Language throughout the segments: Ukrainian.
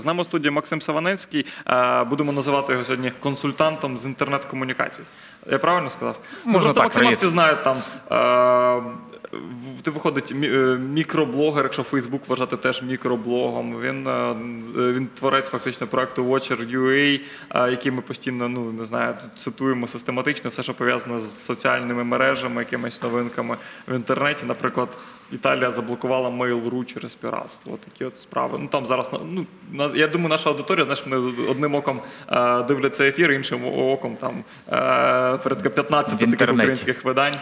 З нами у студії Максим Саванецький. Е, Будемо називати його сьогодні консультантом з інтернет-комунікацій. Я правильно сказав? Ну, Можна просто так, Максима всі знають там. Е, ти виходить е, мікроблогер, якщо Фейсбук вважати теж мікроблогом. Він, е, він творець фактично проекту Watcher.ua, е, який ми постійно ну не знаю, цитуємо систематично все, що пов'язане з соціальними мережами, якимись новинками в інтернеті. Наприклад, Італія заблокувала Mail.ru через піратство. Такі от справи. Ну там зараз ну я думаю, наша аудиторія, знаєш, вони одним оком е, дивляться ефір, іншим оком там е, порядка 15 таких інтернеті. українських видань.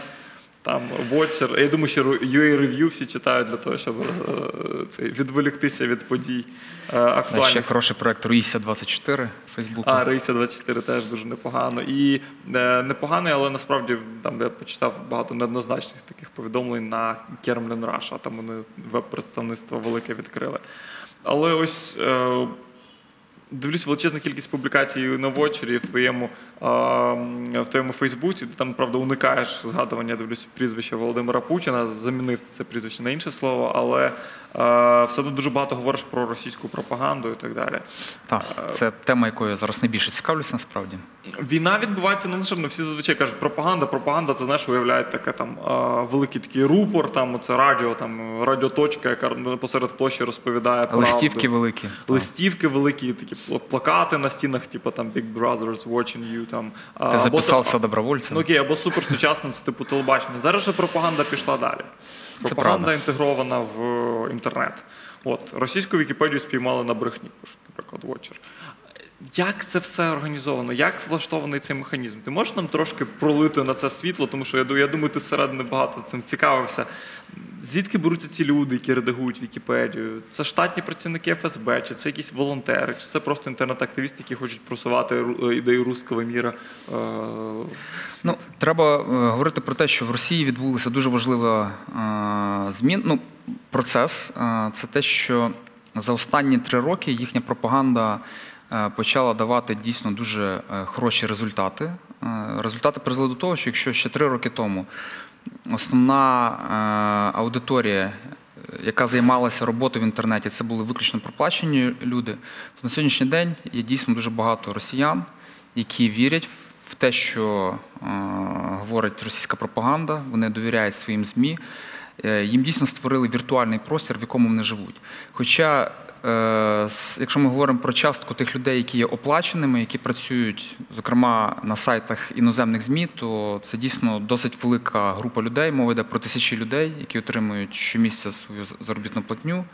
Там Watcher. Я думаю, що UA Review всі читають для того, щоб е, цей, відволіктися від подій е, А актуальних. ще хороший проект Руїся 24 Фейсбуку. А, Рейся 24 теж дуже непогано. І е, непоганий, але насправді там я почитав багато неоднозначних таких повідомлень на Кермлін Раша. Там вони веб-представництво велике відкрили. Але ось е, дивлюсь величезна кількість публікацій на Вочері в твоєму, в твоєму Фейсбуці. Ти там, правда, уникаєш згадування, дивлюсь, прізвища Володимира Путіна, замінив це прізвище на інше слово, але все одно дуже багато говориш про російську пропаганду і так далі. Так, це тема, якою я зараз найбільше цікавлюсь насправді. Війна відбувається не лише всі зазвичай кажуть пропаганда. Пропаганда це знаєш, уявляють таке там великий такий рупор, там це радіо, там радіоточка, яка посеред площі розповідає правду. Листівки великі. Листівки великі, такі плакати на стінах, типу там Big Brothers watching you. Там Ти або записався добровольцем. Ну окей, або суперсучасно, це типу телебачення. Зараз же пропаганда пішла далі. Пропаганда це інтегрована в е, інтернет. От російську Вікіпедію спіймали на брехні, наприклад, Watcher. Як це все організовано? Як влаштований цей механізм? Ти можеш нам трошки пролити на це світло, тому що я, я думаю, ти зсередини багато цим цікавився. Звідки беруться ці люди, які редагують Вікіпедію? Це штатні працівники ФСБ, чи це якісь волонтери, чи це просто інтернет-активісти, які хочуть просувати ідею руського міра? Е-? Ну, треба е, говорити про те, що в Росії відбулася дуже важлива е, змін. Ну, процес. Е, це те, що за останні три роки їхня пропаганда е, почала давати дійсно дуже е, хороші результати. Е, результати призвели до того, що якщо ще три роки тому основна е, аудиторія, е, яка займалася роботою в інтернеті, це були виключно проплачені люди, то на сьогоднішній день є дійсно дуже багато росіян, які вірять в те, що е, говорить російська пропаганда, вони довіряють своїм ЗМІ. Е, Їм дійсно створили віртуальний простір, в якому вони живуть. Хоча, е, якщо ми говоримо про частку тих людей, які є оплаченими, які працюють, зокрема на сайтах іноземних ЗМІ, то це дійсно досить велика група людей. Мова йде про тисячі людей, які отримують щомісяця свою заробітну платню.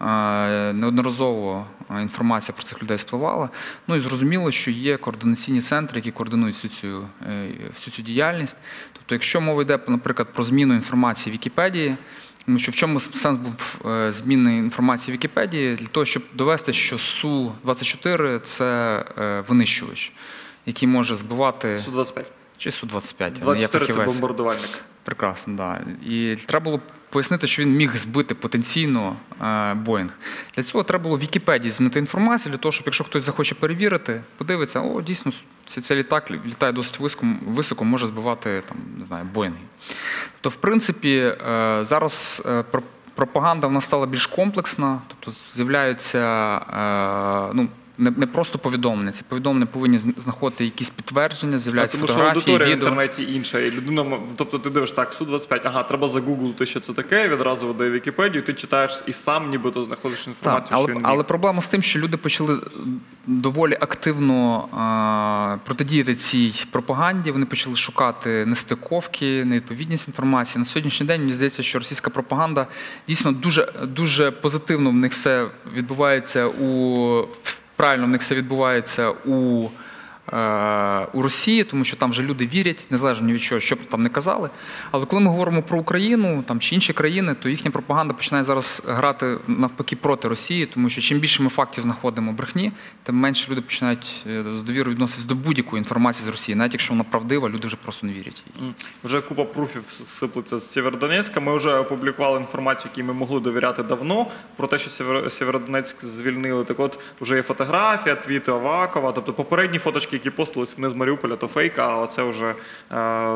Е, Неодноразово е, інформація про цих людей спливала. Ну і зрозуміло, що є координаційні центри, які координують всю цю, е, всю цю діяльність. Тобто, якщо мова йде, наприклад, про зміну інформації в Вікіпедії, тому що в чому сенс був е, зміни інформації в Вікіпедії? Для того, щоб довести, що Су-24 це е, винищувач, який може збивати Су-25. Чи Су-25. я не є 24 це бомбардувальник. Прекрасно, да. І треба було пояснити, що він міг збити потенційно е, Боїнг. Для цього треба було в Вікіпедії змінити інформацію, для того, щоб якщо хтось захоче перевірити, подивиться, о, дійсно, цей, цей літак літає досить високо, високо, може збивати там, не знаю, Боїнги. То, в принципі, е, зараз е, пропаганда в нас стала більш комплексна, тобто з'являються е, ну, не, не просто повідомлення, ці повідомлення повинні знаходити якісь підтвердження, з'являються тому що фотографії, аудиторія в інтернеті інша. І людина, тобто ти дивиш так, Су-25, ага, треба загуглити, що це таке, відразу видає Вікіпедію, ти читаєш і сам нібито знаходиш Так, інформацію, але, що він але проблема з тим, що люди почали доволі активно а, протидіяти цій пропаганді. Вони почали шукати нестиковки, невідповідність інформації. На сьогоднішній день мені здається, що російська пропаганда дійсно дуже, дуже позитивно в них все відбувається у правильно в них все відбувається у. Е, У Росії, тому що там вже люди вірять, незалежно від чого, що б там не казали. Але коли ми говоримо про Україну там чи інші країни, то їхня пропаганда починає зараз грати навпаки проти Росії, тому що чим більше ми фактів знаходимо брехні, тим менше люди починають е, з довірою відноситись до будь-якої інформації з Росії, навіть якщо вона правдива, люди вже просто не вірять їй. Вже купа пруфів сиплеться з Сєвєродонецька. Ми вже опублікували інформацію, якій ми могли довіряти давно, про те, що Сєвєр- Сєвєродонецьк звільнили. Так от вже є фотографія, твіти Авакова. Тобто попередні фоточки, які постились вони з Маріуполя, то фейк, а оце вже е,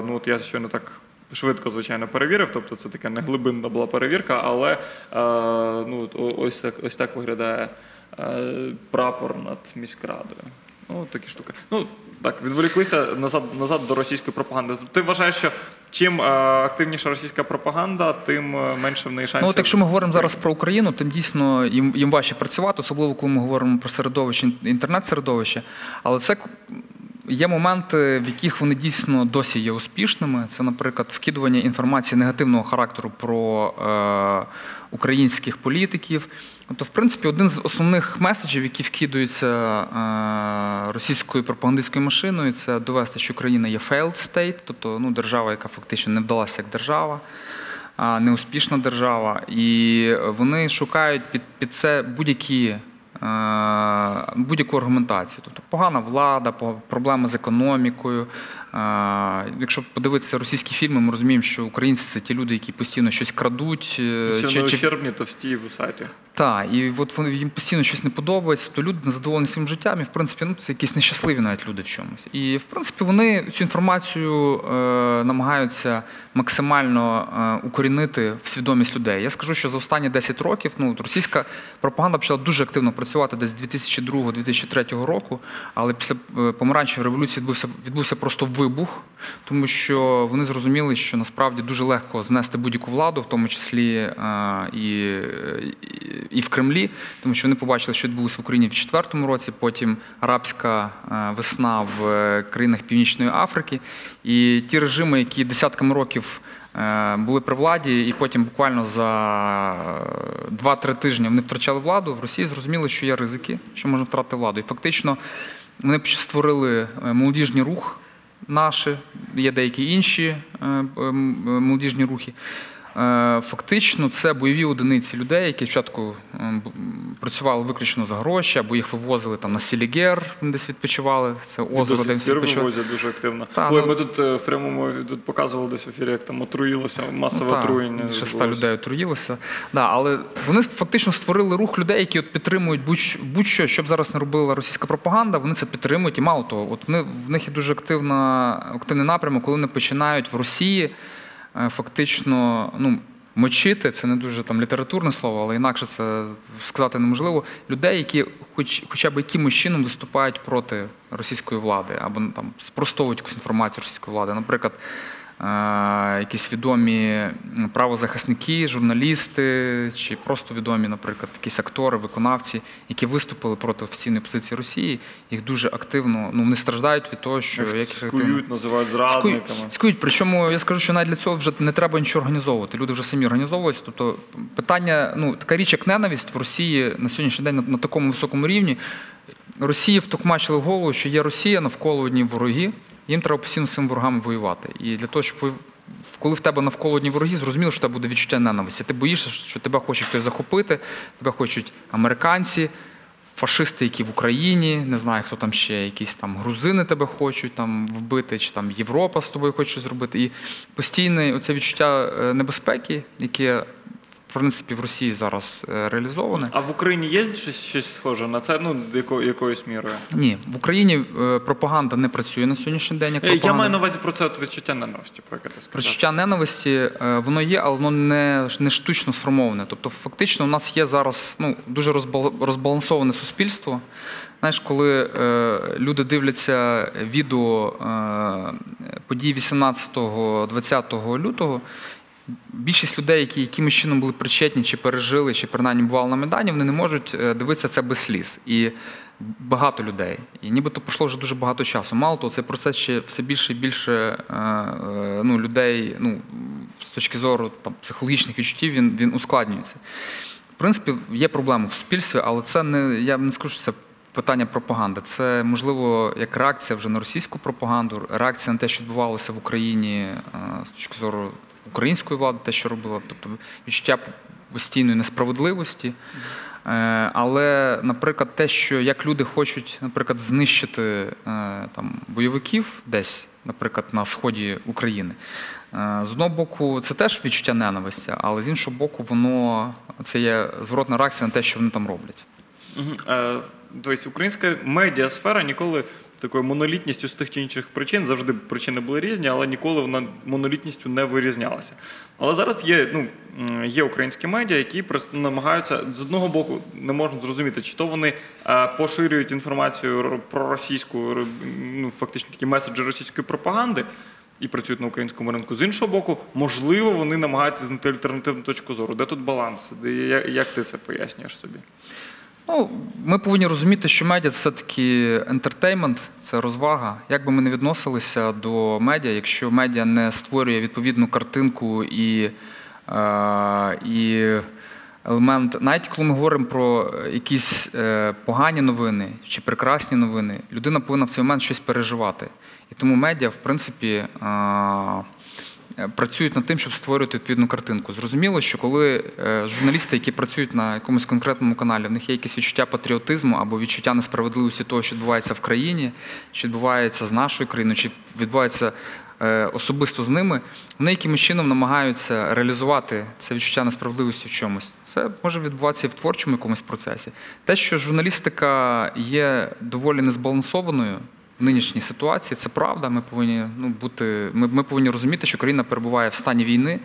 ну от я щойно так. Швидко, звичайно, перевірив, тобто це така неглибинна була перевірка, але е, ну, ось так, ось так виглядає е, прапор над міськрадою. Ну, такі штуки. Ну, так, відволіклися назад, назад до російської пропаганди. Ти вважаєш, що чим е, активніша російська пропаганда, тим е, менше в неї шансів. Ну, от якщо ми говоримо зараз про Україну, тим дійсно їм, їм важче працювати, особливо коли ми говоримо про середовище, інтернет-середовище. Але це є моменти, в яких вони дійсно досі є успішними. Це, наприклад, вкидування інформації негативного характеру про е, українських політиків. Тобто, в принципі, один з основних меседжів, які вкидаються е, російською пропагандистською машиною, це довести, що Україна є failed state, тобто ну, держава, яка фактично не вдалася як держава неуспішна держава, і вони шукають під, під це будь-які. Е, Будь-яку аргументацію, тобто погана влада, проблеми з економікою. Е, Якщо подивитися російські фільми, ми розуміємо, що українці це ті люди, які постійно щось крадуть, е, чи, чи ущербні, товсті і вусаті. Так, і от їм постійно щось не подобається, то люди незадоволені своїм життям, і в принципі, ну це якісь нещасливі навіть люди в чомусь. І в принципі вони цю інформацію е, намагаються максимально е, укорінити в свідомість людей. Я скажу, що за останні 10 років ну, російська пропаганда почала дуже активно працювати десь з 2002-2003 року, але після е, помаранчевої революції відбувся відбувся просто вибух, тому що вони зрозуміли, що насправді дуже легко знести будь-яку владу, в тому числі е, і, і, в Кремлі, тому що вони побачили, що відбулося в Україні в 2004 році, потім арабська е, весна в е, країнах Північної Африки, і ті режими, які десятками років. е, Були при владі, і потім буквально за 2-3 тижні вони втрачали владу. В Росії зрозуміли, що є ризики, що можна втратити владу. І фактично вони створили молодіжний рух наші, є деякі інші молодіжні рухи. Е, Фактично, це бойові одиниці людей, які спочатку е, б- м, працювали виключно за гроші, або їх вивозили там на Сілігер, десь відпочивали. Це озеро, Досі де відпочивали. вивозять дуже активно. Та, Ой, ну- ми тут е, в прямому тут показували десь в ефірі, як там отруїлося, масове Ну, отруєння. Більше ста людей отруїлося. Да, але вони фактично створили рух людей, які от підтримують будь- будь-що, що б зараз не робила російська пропаганда, вони це підтримують. І мало того, от вони, в них є дуже активна, активний напрямок, коли вони починають в Росії фактично ну, мочити, це не дуже там літературне слово, але інакше це сказати неможливо. Людей, які хоч, хоча б якимось чином виступають проти російської влади або ну, там спростовують якусь інформацію російської влади. Наприклад, е, якісь відомі правозахисники, журналісти, чи просто відомі, наприклад, якісь актори, виконавці, які виступили проти офіційної позиції Росії, їх дуже активно ну вони страждають від того, що як Скують, називають Скують, зрадниками. скують. Причому я скажу, що навіть для цього вже не треба нічого організовувати. Люди вже самі організовуються. Тобто питання, ну така річ, як ненависть в Росії на сьогоднішній день на, на такому високому рівні. Росії втокмачили в голову, що є Росія навколо одні вороги. Їм треба постійно з цими ворогами воювати. І для того, щоб коли в тебе навколо одні вороги, зрозуміло, що тебе буде відчуття ненависті. Ти боїшся, що тебе хочуть хтось захопити, тебе хочуть американці, фашисти, які в Україні, не знаю, хто там ще, якісь там грузини тебе хочуть там вбити, чи там Європа з тобою хоче зробити. І постійне оце відчуття е, небезпеки, яке в принципі в Росії зараз е, реалізоване. А в Україні є щось, щось схоже на це, ну, яко, якоюсь мірою? Ні, в Україні е, пропаганда не працює на сьогоднішній день. Як Е, Я маю на увазі про це от відчуття ненависті, про яке ти сказав. Прочуття ненависті воно є, але воно не, не штучно сформоване. Тобто, фактично, у нас є зараз ну, дуже розбал- розбалансоване суспільство. Знаєш, коли е, люди дивляться відео е, подій 18-20 лютого, більшість людей, які якимось чином були причетні, чи пережили, чи принаймні бували на Майдані, вони не можуть е, дивитися це без сліз. І багато людей. І нібито пройшло вже дуже багато часу. Мало того, цей процес ще все більше і більше е, е, ну, людей, ну, з точки зору там, психологічних відчуттів, він, він ускладнюється. В принципі, є проблеми в суспільстві, але це не я не скажу, що це питання пропаганди. Це можливо як реакція вже на російську пропаганду, реакція на те, що відбувалося в Україні з точки зору української влади, те, що робила, тобто відчуття постійної несправедливості. Е, Але, наприклад, те, що як люди хочуть, наприклад, знищити е, там бойовиків десь, наприклад, на сході України. е, З одного боку, це теж відчуття ненависті, але з іншого боку, воно це є зворотна реакція на те, що вони там роблять. Дивись, українська медіасфера ніколи такою монолітністю з тих чи інших причин. Завжди причини були різні, але ніколи вона монолітністю не вирізнялася. Але зараз є, ну, є українські медіа, які просто намагаються з одного боку не можна зрозуміти, чи то вони е, поширюють інформацію про російську, ну, фактично такі меседжі російської пропаганди. І працюють на українському ринку. З іншого боку, можливо, вони намагаються знайти альтернативну точку зору. Де тут баланс? Де- Як ти це пояснюєш собі? Ну, ми повинні розуміти, що медіа це все-таки ентертеймент, це розвага. Як би ми не відносилися до медіа, якщо медіа не створює відповідну картинку і, е, і елемент, навіть коли ми говоримо про якісь е, погані новини чи прекрасні новини, людина повинна в цей момент щось переживати. І тому медіа, в принципі, е, працюють над тим, щоб створювати відповідну картинку. Зрозуміло, що коли е, журналісти, які працюють на якомусь конкретному каналі, в них є якесь відчуття патріотизму або відчуття несправедливості того, що відбувається в країні, що відбувається з нашою країною, чи відбувається е, особисто з ними, вони якимось чином намагаються реалізувати це відчуття несправедливості в чомусь. Це може відбуватися і в творчому якомусь процесі. Те, що журналістика є доволі незбалансованою нинішній ситуації, це правда. Ми повинні ну, бути, ми, ми повинні розуміти, що країна перебуває в стані війни.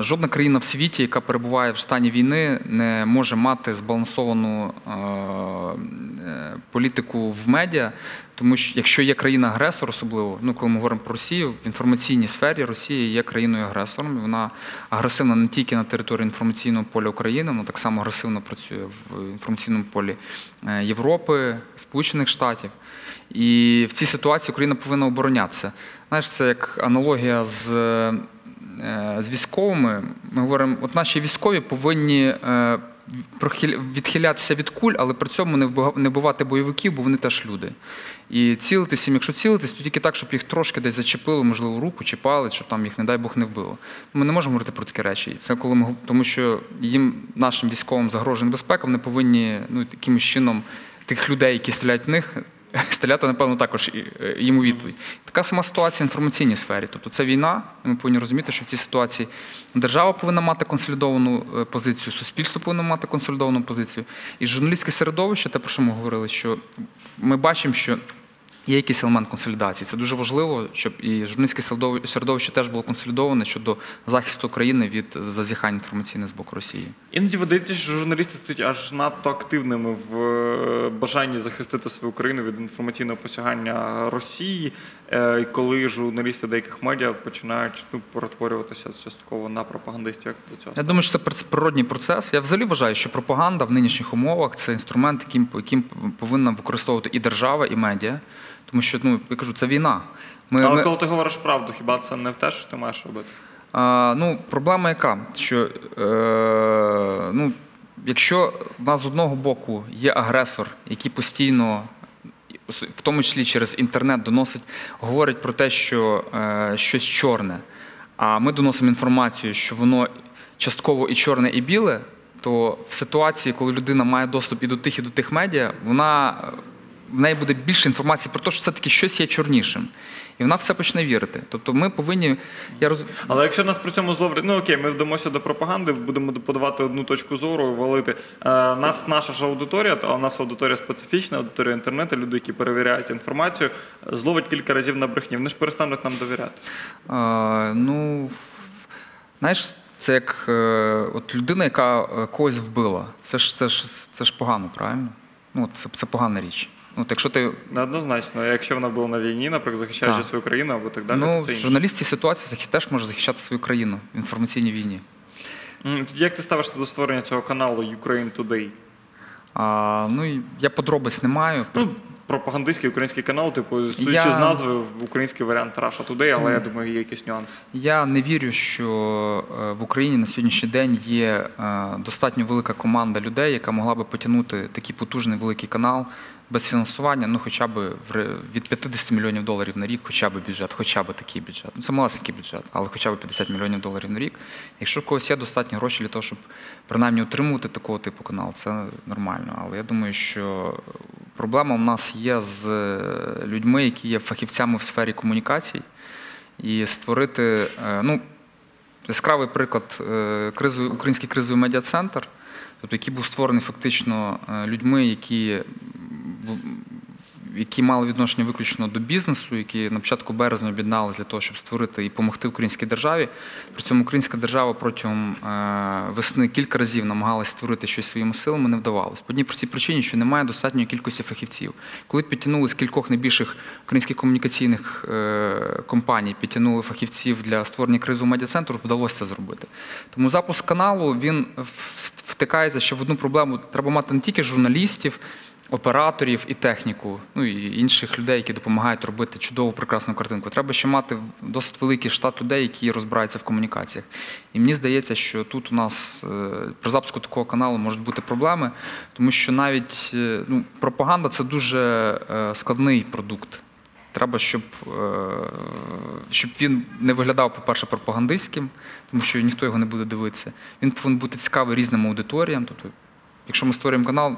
Жодна країна в світі, яка перебуває в стані війни, не може мати збалансовану політику в медіа, тому що якщо є країна-агресор, особливо, ну коли ми говоримо про Росію, в інформаційній сфері Росія є країною-агресором. Вона агресивна не тільки на території інформаційного поля України, вона так само агресивно працює в інформаційному полі е, Європи, Сполучених Штатів. І в цій ситуації Україна повинна оборонятися. Знаєш, це як аналогія з, е, з військовими. Ми говоримо, от наші військові повинні е, відхилятися від куль, але при цьому не вбива- вбивати бойовиків, бо вони теж люди. І цілитись якщо цілитись, то тільки так, щоб їх трошки десь зачепило, можливо, руку чи палець, щоб там їх, не дай Бог, не вбило. Ми не можемо говорити про такі речі. Це коли ми тому, що їм, нашим військовим, загрожена безпека, вони повинні ну, якимось чином тих людей, які стріляють в них, стріляти, напевно, також е, їм у відповідь. Така сама ситуація в інформаційній сфері. Тобто це війна, ми повинні розуміти, що в цій ситуації держава повинна мати консолідовану е, позицію, суспільство повинно мати консолідовану позицію. І журналістське середовище, те, про що ми говорили, що ми бачимо, що є якийсь елемент консолідації. Це дуже важливо, щоб і журналістське середови- середовище теж було консолідоване щодо захисту країни від зазіхань інформаційних з боку Росії. Іноді видається, що журналісти стають аж надто активними в е, бажанні захистити свою країну від інформаційного посягання Росії, е, коли журналісти деяких медіа починають ну, перетворюватися частково на пропагандистів. Як до цього? Я думаю, що це природній процес. Я взагалі вважаю, що пропаганда в нинішніх умовах це інструмент, яким, яким повинна використовувати і держава, і медіа. Тому що, ну, я кажу, це війна. Ми, Але ми- коли ти говориш правду, хіба це не те, що ти маєш робити? А, ну, проблема яка? Що е, ну, якщо в нас з одного боку є агресор, який постійно, в тому числі через інтернет, доносить, говорить про те, що е, щось чорне, а ми доносимо інформацію, що воно частково і чорне, і біле, то в ситуації, коли людина має доступ і до тих, і до тих медіа, вона в неї буде більше інформації про те, що все-таки щось є чорнішим. І вона в це почне вірити. Тобто ми повинні. Я роз... Але якщо нас при цьому зловлять, ну окей, ми вдамося до пропаганди, будемо подавати одну точку зору, валити. Е, нас наша ж аудиторія, а у нас аудиторія специфічна, аудиторія інтернету, люди, які перевіряють інформацію, зловить кілька разів на брехні. Вони ж перестануть нам довіряти. А, ну, знаєш, це як е, от людина, яка е, когось вбила. Це ж, це ж, це ж погано, правильно? Ну, це, це погана річ. Ну, от якщо ти Неоднозначно, якщо вона була на війні, наприклад, захищаючи Так. свою країну або так далі, ну, то це інше. журналіст в цій ситуації теж може захищати свою країну в інформаційній війні. Тоді Як ти ставишся до створення цього каналу Ukraine Today? А, ну, я подробиць не маю. Ну, пропагандистський український канал, типу, судячи Я- з назви, український варіант Russia Today, але я думаю, є якісь нюанси. Я не вірю, що е, в Україні на сьогоднішній день є е, достатньо велика команда людей, яка могла би потягнути такий потужний великий канал без фінансування, ну хоча б від 50 мільйонів доларів на рік, хоча б бюджет, хоча б такий бюджет. Ну це малесенький бюджет, але хоча б 50 мільйонів доларів на рік. Якщо в когось є достатньо грошей для того, щоб принаймні утримувати такого типу канал, це нормально. Але я думаю, що проблема в нас є з е, людьми, які є фахівцями в сфері комунікацій і створити. е, Ну, яскравий приклад е, кризовий, український кризовий медіа-центр, тобто який був створений фактично людьми, які які мали відношення виключно до бізнесу, які на початку березня об'єдналися для того, щоб створити і допомогти українській державі. При цьому українська держава протягом е, весни кілька разів намагалась створити щось своїми силами, не вдавалося. По одній простій причині, що немає достатньої кількості фахівців. Коли підтягнули з кількох найбільших українських комунікаційних е, компаній, підтягнули фахівців для створення кризового медіа-центру, вдалося це зробити. Тому запуск каналу він втикається ще в одну проблему. Треба мати не тільки журналістів, операторів і техніку, ну і інших людей, які допомагають робити чудову прекрасну картинку. Треба ще мати досить великий штат людей, які розбираються в комунікаціях. І мені здається, що тут у нас е, при запуску такого каналу можуть бути проблеми, тому що навіть е, ну, пропаганда це дуже е, складний продукт. Треба, щоб, щоб він не виглядав, по-перше, пропагандистським, тому що ніхто його не буде дивитися. Він повинен бути цікавий різним аудиторіям. Тобто, якщо ми створюємо канал,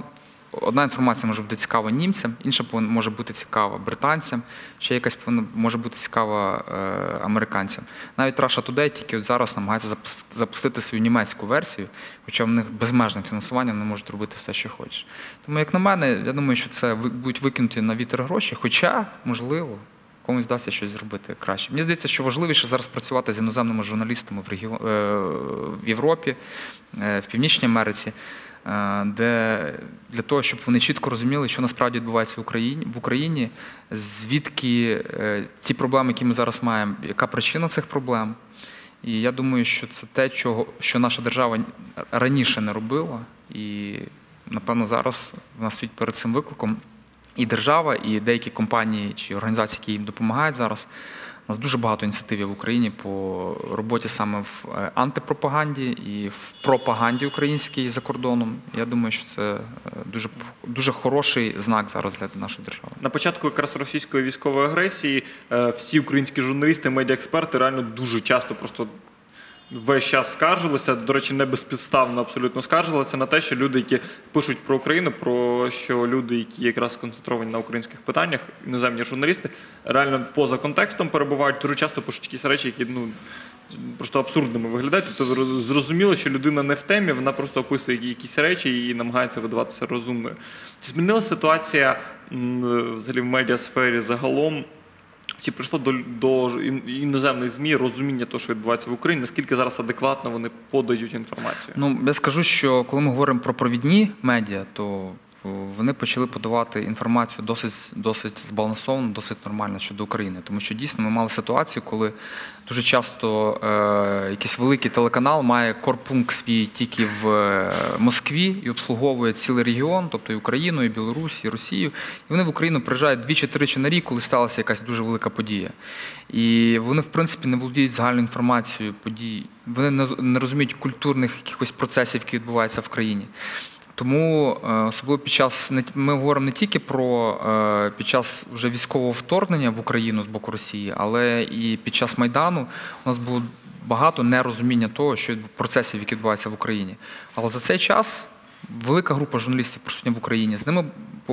одна інформація може бути цікава німцям, інша може бути цікава британцям, ще якась може бути цікава е, американцям. Навіть Russia Today тільки зараз намагається запустити свою німецьку версію, хоча в них безмежне фінансування, вони можуть робити все, що хочеш. Тому, як на мене, я думаю, що це будуть викинуті на вітер гроші, хоча, можливо, комусь вдасться щось зробити краще. Мені здається, що важливіше зараз працювати з іноземними журналістами в, е, Європі, е, в Північній Америці, де для того, щоб вони чітко розуміли, що насправді відбувається в Україні, в Україні, звідки е, ті проблеми, які ми зараз маємо, яка причина цих проблем. І я думаю, що це те, чого, що наша держава раніше не робила, і напевно зараз вона стоїть перед цим викликом. І держава, і деякі компанії чи організації, які їм допомагають зараз. У нас дуже багато ініціатив в Україні по роботі саме в е, антипропаганді і в пропаганді українській за кордоном. Я думаю, що це е, дуже дуже хороший знак зараз для нашої держави. На початку якраз російської військової агресії е, всі українські журналісти, медіаексперти реально дуже часто просто весь час скаржилися. До речі, не безпідставно абсолютно скаржилися на те, що люди, які пишуть про Україну, про що люди, які якраз сконцентровані на українських питаннях, іноземні журналісти, реально поза контекстом перебувають, дуже часто пишуть якісь речі, які ну. Просто абсурдними виглядають. Тобто зрозуміло, що людина не в темі, вона просто описує якісь речі і намагається видаватися розумною. Чи змінилася ситуація взагалі в медіасфері загалом? Чи прийшло до, до іноземних ЗМІ розуміння того, що відбувається в Україні? Наскільки зараз адекватно вони подають інформацію? Ну, я скажу, що коли ми говоримо про провідні медіа, то вони почали подавати інформацію досить, досить збалансовано, досить нормально щодо України. Тому що дійсно ми мали ситуацію, коли дуже часто е, якийсь великий телеканал має корпункт свій тільки в е, Москві і обслуговує цілий регіон, тобто і Україну, і Білорусь, і Росію. І вони в Україну приїжджають двічі-тричі на рік, коли сталася якась дуже велика подія. І вони, в принципі, не володіють загальною інформацією подій. Вони не, розуміють культурних якихось процесів, які відбуваються в країні. Тому е, особливо під час ми говоримо не тільки про е, під час вже військового вторгнення в Україну з боку Росії, але і під час майдану у нас було багато нерозуміння того, що процесів, які відбуваються в Україні. Але за цей час велика група журналістів присутня в Україні. З ними,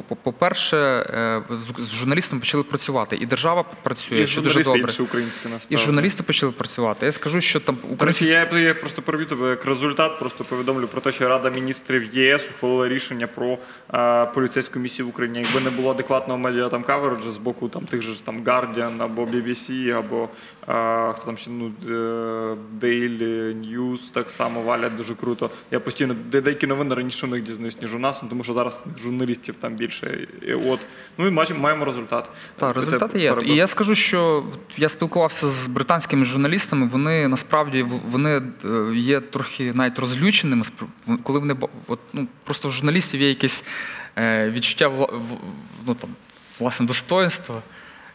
по-перше, е, з- журналістами почали працювати, і держава працює, І що дуже добре. українські І журналісти почали працювати. Я скажу, що там До українські я, я просто провів тебе як результат, просто повідомлю про те, що Рада міністрів ЄС ухвалила рішення про е, поліцейську місію в Україні. Якби не було адекватного медіа там кавереджу з боку там тих же там Guardian або BBC, або е, хто там ще ну Daily News так само валять дуже круто. Я постійно деякі новини раніше у них дізнаюсь, ніж у нас, ну, тому що зараз журналістів там більше. І от ну і бачимо, маємо результат. Так, результати є. І я скажу, що я спілкувався з британськими журналістами. Вони насправді вони е, є трохи навіть розлюченими, коли вони от, ну, просто в журналістів є якесь е, відчуття ну, там, власне достоинства.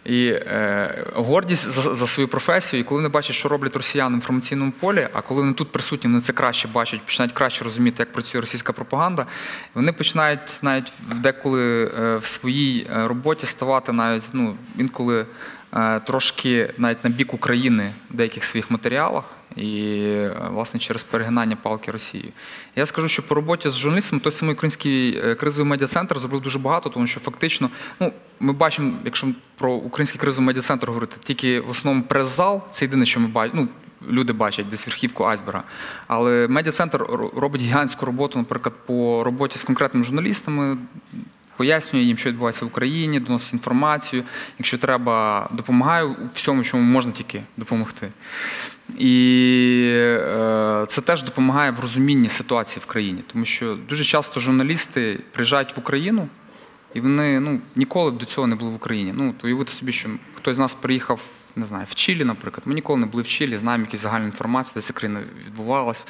І е, гордість за, за свою професію, і коли вони бачать, що роблять росіяни в інформаційному полі, а коли вони тут присутні, вони це краще бачать, починають краще розуміти, як працює російська пропаганда. Вони починають навіть деколи е, в своїй е, роботі ставати навіть ну, інколи е, трошки навіть на бік України в деяких своїх матеріалах. І е, власне через перегинання палки Росії. Я скажу, що по роботі з журналістами той самий український е, кризовий медіа-центр зробив дуже багато, тому що фактично, ну ми бачимо, якщо про український кризовий медіа-центр говорити, тільки в основному прес-зал, це єдине, що ми бачимо. Ну, люди бачать десь верхівку айсберга. Але медіа-центр робить гігантську роботу, наприклад, по роботі з конкретними журналістами. Пояснює їм, що відбувається в Україні, доносить інформацію. Якщо треба, допомагаю у всьому, чому можна тільки допомогти. І е, це теж допомагає в розумінні ситуації в країні, тому що дуже часто журналісти приїжджають в Україну, і вони ну, ніколи б до цього не були в Україні. Ну, то уявити собі, що хтось з нас приїхав, не знаю, в Чилі, наприклад. Ми ніколи не були в Чилі, знаємо якісь загальну інформацію, де ця країна відбувалась,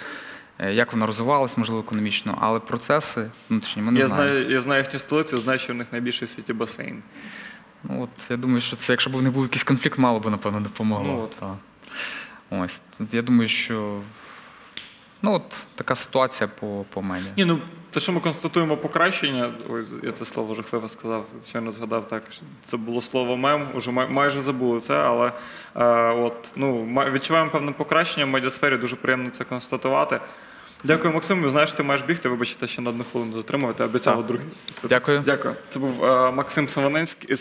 е, як вона розвивалась, можливо, економічно, але процеси внутрішні ми не Я знаємо. знаю, я знаю їхню столицю, знаю, що в них найбільший в світі басейн. Ну, от, я думаю, що це, якщо б них був якийсь конфлікт, мало би, напевно, допомогло. Ну, от. Ось. Я думаю, що ну, от така ситуація по, по медіа. Ні, ну те, що ми констатуємо покращення, ой, я це слово жахливо сказав, щойно згадав так. що Це було слово мем, уже май- майже забули це, але е, от, ну, відчуваємо певне покращення в медіасфері, дуже приємно це констатувати. Дякую, Максим. Знаєш, ти маєш бігти, вибачте, ще на одну хвилину затримувати, обіцяв Так. другий. Дякую. Дякую. Це був е, Максим Саваневський.